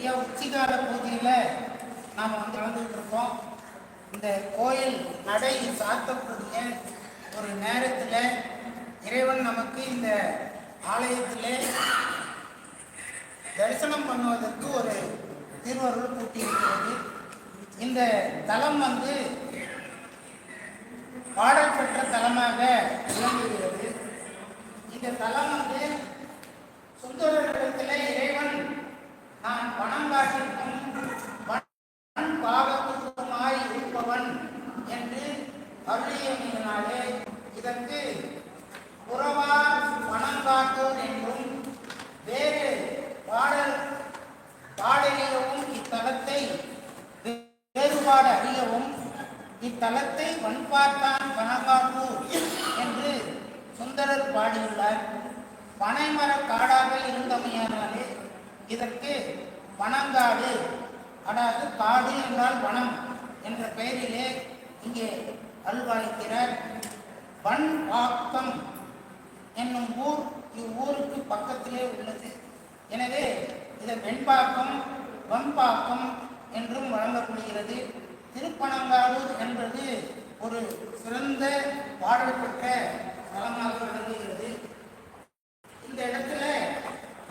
இந்த உச்சிகால பூஜையில் நாம் வந்து கலந்துட்டு இருக்கோம். இந்த கோயில் நடை சாத்தக்கூடிய ஒரு நேரத்தில் இறைவன் நமக்கு இந்த ஆலயத்தில் தரிசனம் பண்ணுவதற்கு ஒரு திருவருள் கூட்டியிருக்கிறது. இந்த தலம் வந்து பாடல் பெற்ற தலமாக விளங்குகிறது. இந்த தலம் வந்து சுந்தரத்தில் இறைவன் நான் பணம் காட்டிற்கும் பண் இருப்பவன் என்று அருளியமையினாலே இதற்கு புறவார் பணம் காட்டோர் என்றும் வேறு பாடல் பாடலியவும் இத்தலத்தை வேறுபாடு அறியவும் இத்தலத்தை வன்பாட்டான் பணகாட்டூர் என்று சுந்தரர் பாடியுள்ளார். பனைமர காடாக இருந்தமையானாலே இதற்கு வனங்காடு அதாவது காடு என்றால் வனம் என்ற பெயரிலே இங்கே அல்வாய்க்கிறார் வன்பாக்கம் என்னும் ஊர் இவ்வூருக்கு பக்கத்திலே உள்ளது. எனவே இதை வெண்பாக்கம் வம்பாக்கம் என்றும் வழங்கப்படுகிறது. திருப்பனங்காடு என்பது ஒரு சிறந்த பாடல் பெற்ற தலமாக விளங்குகிறது இந்த இடத்துல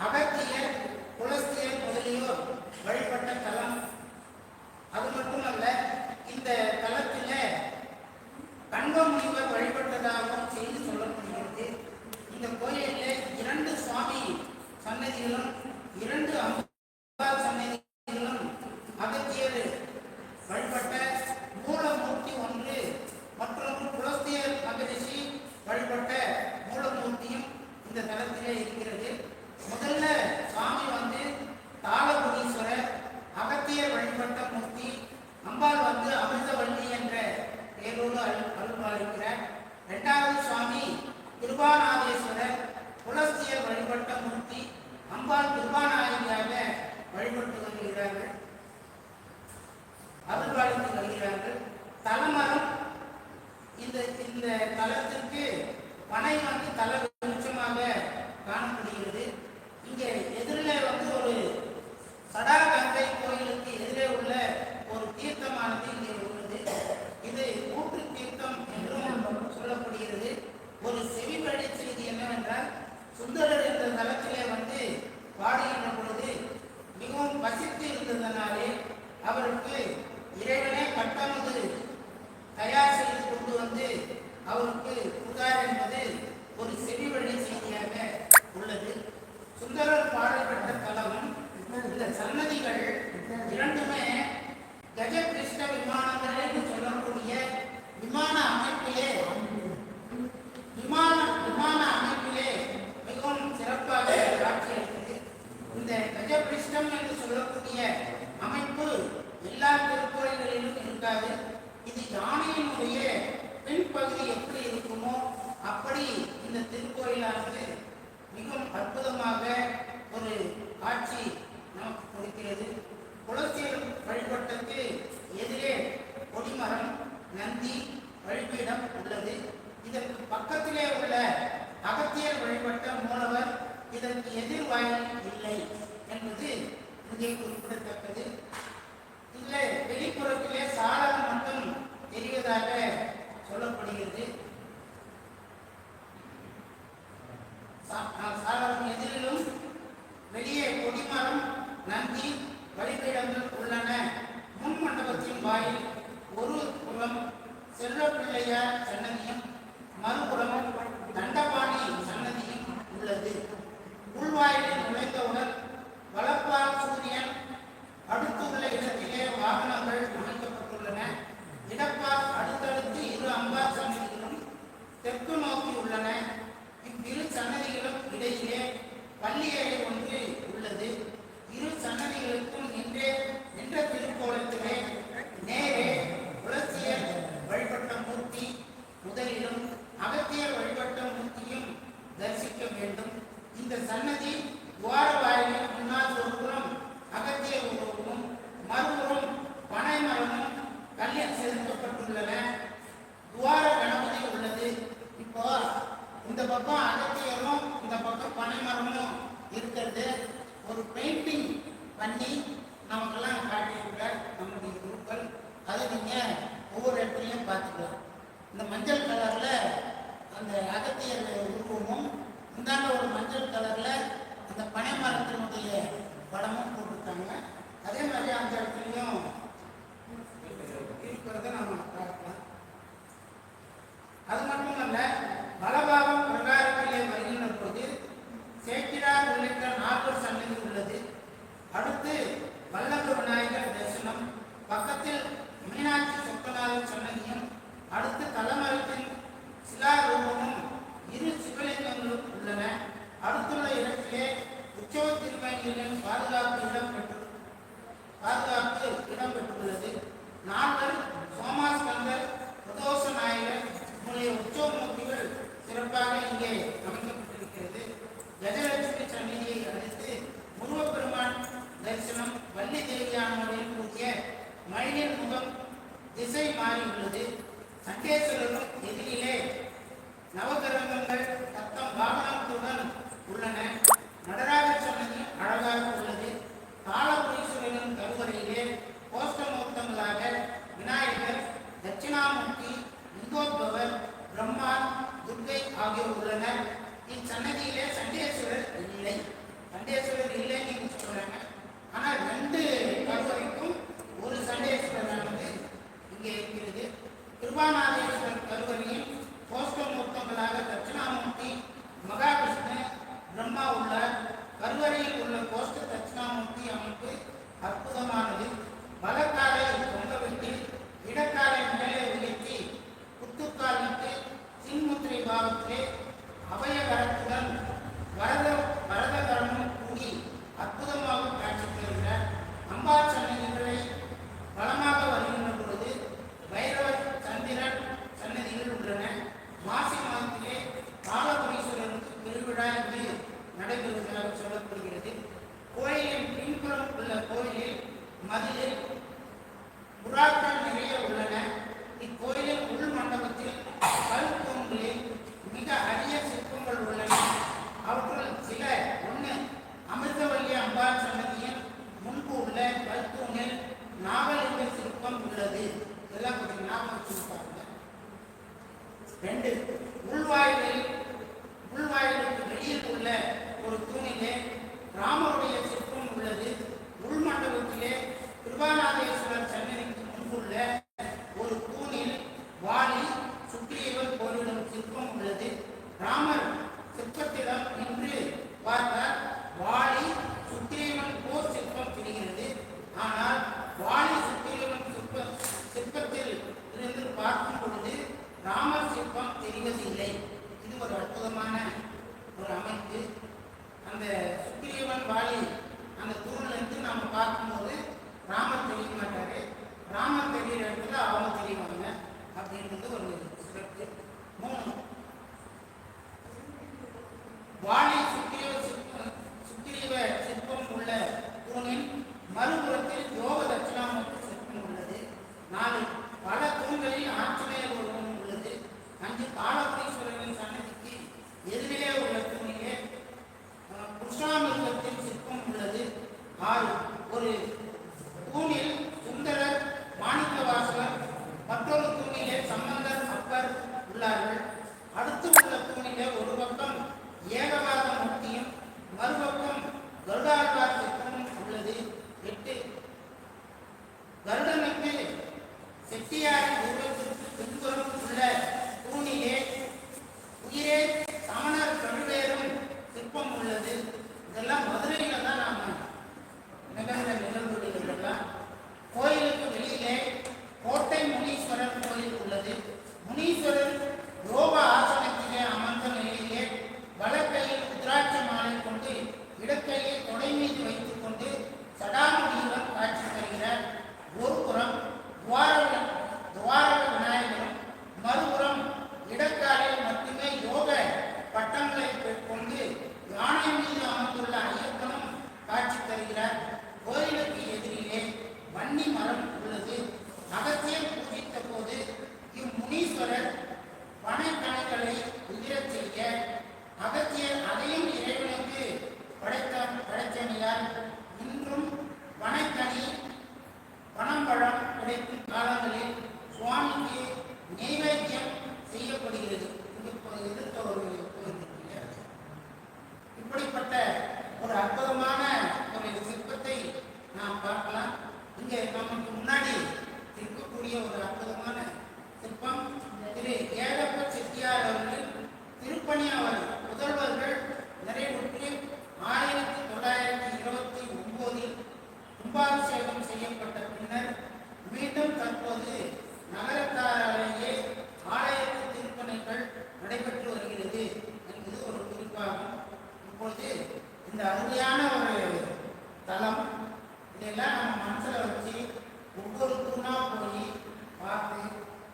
அகத்தியர் புலஸ்தியர் முதலியோர் வழிபட்ட தலம் அது மட்டுமல்ல இந்த தலத்தில் கண்க முனிவர் வழிபட்டதாகவும் செய்தி சொல்லப்படுகிறது இந்த கோயிலில் இரண்டு சுவாமி சன்னதிகளும் இரண்டு அம்பா சன்னதிகளும் அகத்தியர் வழிபட்ட மூலமூர்த்தி ஒன்று மற்றும் புலஸ்தியர் மகரிஷி வழிபட்ட மூலமூர்த்தியும் இந்த தலத்திலே இருக்கிறது முதல்ல சுவாமி வந்து தாளபுரீஸ்வரர் அகத்தியர் வழிபட்ட மூர்த்தி அம்பாள் வந்து அமிர்தவள்ளி என்ற பெயரோடு அருள் அருள்பாலிக்கிறார் இரண்டாவது சுவாமி கிருபாநாதேஸ்வரர் புலஸ்தியர் வழிபட்ட மூர்த்தி அம்பாள் கிருபாநாயகியாக வழிபட்டு வருகிறார்கள் அருள்பாலித்து வருகிறார்கள் தலமரம் இந்த இந்த தலத்திற்கு பனை வந்து தல வெளிச்சமாக காணப்படுகிறது இங்கே எதிரிலே வந்து ஒரு சடாகங்கை கோயிலுக்கு எதிரே உள்ள ஒரு தீர்த்தமானது இங்கே உள்ளது இது ஊற்று தீர்த்தம் என்றும் சொல்லப்படுகிறது ஒரு செவிவழி செய்தி என்னவென்றால் சுந்தரர் என்ற தலத்திலே வந்து பாடுகின்ற பொழுது மிகவும் பசித்து இருந்ததனாலே அவருக்கு இறைவனே கட்டமது தயார் செய்து கொண்டு வந்து அவருக்கு புகார் என்பது ஒரு செவிவழி செய்தியாக உள்ளது. சுந்தரர் பாடல் பெற்ற தலமும் இந்த சன்னதிகள் இரண்டுமே கஜ கிருஷ்ண விமானங்கள் என்று சொல்லக்கூடிய விமான அமைப்பிலே விமான விமான அமைப்பிலே மிகவும் சிறப்பாக காட்சியளித்தது. இந்த கஜபிருஷ்டம் என்று சொல்லக்கூடிய அமைப்பு எல்லா திருக்கோயில்களிலும் இருக்காது. இது யானையினுடைய பின்பகுதி எப்படி இருக்குமோ அப்படி இந்த திருக்கோயிலானது மிகவும் அற்புதமாக ஒரு காட்சி நமக்கு கொடுக்கிறது. குலசியல் வழிபட்டத்துக்கு எதிரே கொடிமரம் நந்தி வழிபீடம் உள்ளது. இதற்கு பக்கத்திலே உள்ள அகத்தியர் வழிபட்ட மூலவர் இதற்கு எதிர்வாயில் இல்லை என்பது இங்கே குறிப்பிடத்தக்கது. இல்லை வெளிப்புறத்திலே சாளரம் மட்டும் தெரிவதாக சொல்லப்படுகிறது. சா- சாளரம் எதிரிலும் வெளியே கொடிமரம் நந்தி வழிபீடங்கள் உள்ளன. முன் மண்டபத்தின் வாயில் ஒரு புறம் செல்ல பிள்ளையார் இந்த மஞ்சள் கலரில் அந்த அகத்தியர் உருவமும் இந்தாண்ட ஒரு மஞ்சள் கலரில் அந்த பனை மரத்தினுடைய படமும் போட்டிருக்காங்க. அதே மாதிரி அந்த இடத்துலையும் தட்சிணாமூர்த்தி அற்புதமானது. வலக்காலை தொங்கவிட்டு இடக்காலை மேலே உயர்த்தி குத்துக்கால் விட்டு சின்முத்திரை பாவத்திலே அபயகரத்துடன் வரத வரதகரமும் கூடி அற்புதமாக காட்சி தருகிறார். அம்பாள் சன்னதிகளை பலமாக வருகின்ற பொழுது பைரவர் சந்திரன் சன்னதிகள் உள்ளன. மாசி மாதத்திலே பாலபுரீஸ்வரனுக்கு பெருவிழா என்று நடைபெறுவதாக சொல்லப்படுகிறது. கோயிலின் பின்புறம் உள்ள கோயிலில் மதிலில் புறாக்கள் நிறைய உள்ளன. இக்கோயிலின் உள் மண்டபத்தில் கல் தூண்களில் மிக அரிய சிற்பங்கள் உள்ளன. அவற்றுள் சில ஒன்று அமிர்தவல்லி அம்பாள் சன்னதியின் முன்பு உள்ள கல் தூணில் நாவலிங்க சிற்பம் உள்ளது. இதெல்லாம் கொஞ்சம் ஞாபகம் ரெண்டு உள்வாயிலில் உள்வாயிலுக்கு வெளியில் உள்ள ஒரு தூணிலே ராமருடைய சிற்பம் உள்ளது உள்மண்டபத்திலே கிருபாநாதேஸ்வரர் சன்னதிக்கு முன்புள்ள ஒரு தூணில் வாலி சுக்ரீவன் போரிடும் சிற்பம் உள்ளது ராமர் சிற்பத்திடம் நின்று பார்த்தால் வாலி சுக்ரீவன் போர் சிற்பம் தெரிகிறது ஆனால் வாலி சுக்ரீவன் சிற்ப சிற்பத்தில் இருந்து பார்க்கும் பொழுது ராமர் சிற்பம் தெரிவதில்லை. இது ஒரு அற்புதமான ஒரு அமைப்பு. அந்த சுக்ரீவன் வாலி அந்த தூணிலிருந்து இருந்து பார்க்கும்போது ராமர் தெரிய மாட்டாரு. ராமர் தெரிகிற இடத்துல அவங்க தெரியுவாங்க அப்படின்றது ஒரு சிறப்பு. மூணு வாலி சுக்ரீவ சிற்பம் சுக்ரீவ சிற்பம் உள்ள தூணின் மறுபுறத்தில் 바로 இங்கே நமக்கு முன்னாடி இருக்கக்கூடிய ஒரு அற்புதமான சிற்பம். திரு ஏழப்ப செட்டியார் அவர்கள் திருப்பணியாவர் முதல்வர்கள் நிறைவுற்று ஆயிரத்தி தொள்ளாயிரத்தி இருபத்தி ஒன்பதில் கும்பாபிஷேகம் செய்யப்பட்ட பின்னர் மீண்டும் தற்போது நகரத்தாராலேயே ஆலயத்து திருப்பணிகள் நடைபெற்று வருகிறது என்பது ஒரு குறிப்பாகும். இப்பொழுது இந்த அருமையான ஒரு தலம் இதெல்லாம் நம்ம மனசில் வச்சு ஒவ்வொரு தூணாக போய் பார்த்து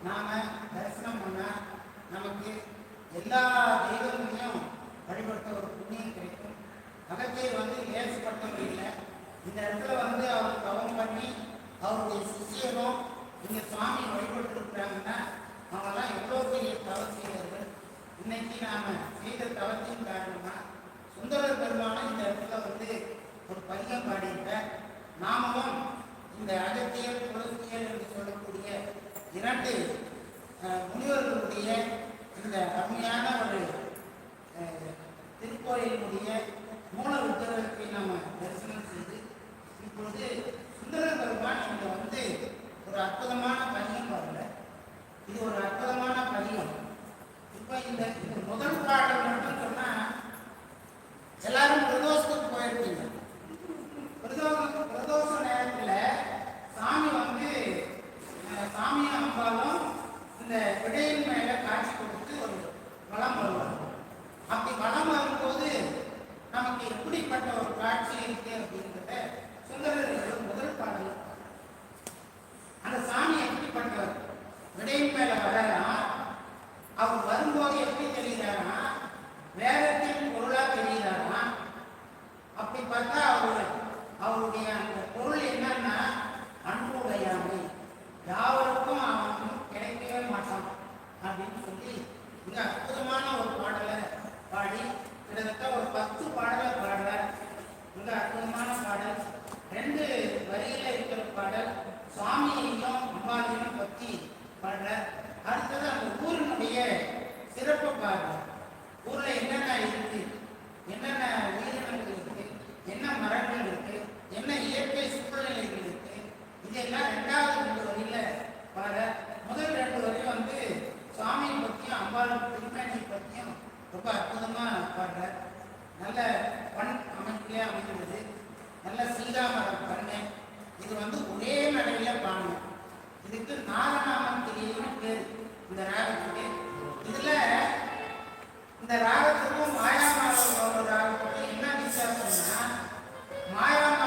நாம் தரிசனம் பண்ணால் நமக்கு எல்லா தெய்வங்களையும் வழிபட்ட ஒரு புண்ணியம் கிடைக்கும். அகத்தியர் வந்து லேசுப்பட்டவர் இல்லை. இந்த இடத்துல வந்து அவர் தவம் பண்ணி அவருடைய சிஷியரும் இங்க சுவாமி வழிபட்டு இருக்கிறாங்கன்னா அவங்கெல்லாம் எவ்வளோ பெரிய தவம் செய்வார்கள்? இன்னைக்கு நாம் செய்த தவத்தின் காரணமாக சுந்தரர் பெருமானம் இந்த இடத்துல வந்து ஒரு பையன் பாடியிருக்க நாமளும் இந்த அகத்தியல் புலத்தியர் என்று சொல்லக்கூடிய இரண்டு முனிவர்களுடைய இந்த அருமையான ஒரு திருக்கோயிலினுடைய திருக்கோயிலுடைய மூல விக்கிரகத்தை நாம் தரிசனம் செய்து இப்பொழுது சுந்தர பெருமான் இங்கே வந்து ஒரு அற்புதமான பணியும் வரல இது ஒரு அற்புதமான பதியம் இப்ப இந்த இந்த முதல் பாடல் மட்டும் சொன்னா எல்லாரும் பிரதோஷத்துக்கு போயிருப்பீங்க பிரதோஷம் பிரதோஷ நேரத்துல சாமி வந்து அஹ், சாமியும் அம்பாலும் இந்த விடையின் மேல காட்சி கொடுத்து ஒரு வளம் வருவாங்க அப்படி வளம் வரும்போது நமக்கு எப்படிப்பட்ட ஒரு காட்சி இருக்கு அப்படின்றத சுந்தரர் முதல் பாடல் அந்த சாமி எப்படிப்பட்டவர் விடையின் மேல வரலாம் அவர் வரும்போது எப்படி தெரியுறாரா வேதத்தின் பொருளா தெரியுறாரா அப்படி பார்த்தா அவர் அவருடைய அந்த பொருள் என்னன்னா அன்புடையாமை யாவருக்கும் அவன் கிடைக்கவே மாட்டான் அப்படின்னு சொல்லி மிக அற்புதமான ஒரு பாடலை பாடி கிட்டத்தட்ட ஒரு பத்து பாடலை பாடல மிக அற்புதமான பாடல் ரெண்டு வரியில இருக்கிற பாடல் சுவாமியையும் அம்பாளையும் பற்றி பாடுற அடுத்தது அந்த ஊரினுடைய சிறப்பு பாடுற ஊர்ல என்னென்ன இருக்கு? என்னென்ன உயிரினங்கள் இருக்கு? என்ன மரங்கள் இருக்கு? என்ன இயற்கை சூழ்நிலைகள் இருக்கு? இதெல்லாம் ரெண்டாவது ரெண்டு வரியில பாட முதல் ரெண்டு வரையும் வந்து சுவாமியை பற்றியும் அம்பாள் திருமேனியை பற்றியும் ரொம்ப அற்புதமா பாடுற நல்ல பண் அமைப்பிலே அமைந்துள்ளது நல்ல சீதாமரம் பண்ணு இது வந்து ஒரே நடையில பாடணும் இதுக்கு நாரணாமம் திரியம்னு பேர். இந்த ராகத்துக்கு. இதுல இந்த ராகத்துக்கும் மாயாமாவ ராகத்துக்கும் என்ன வித்தியாசம்னா மாயாமா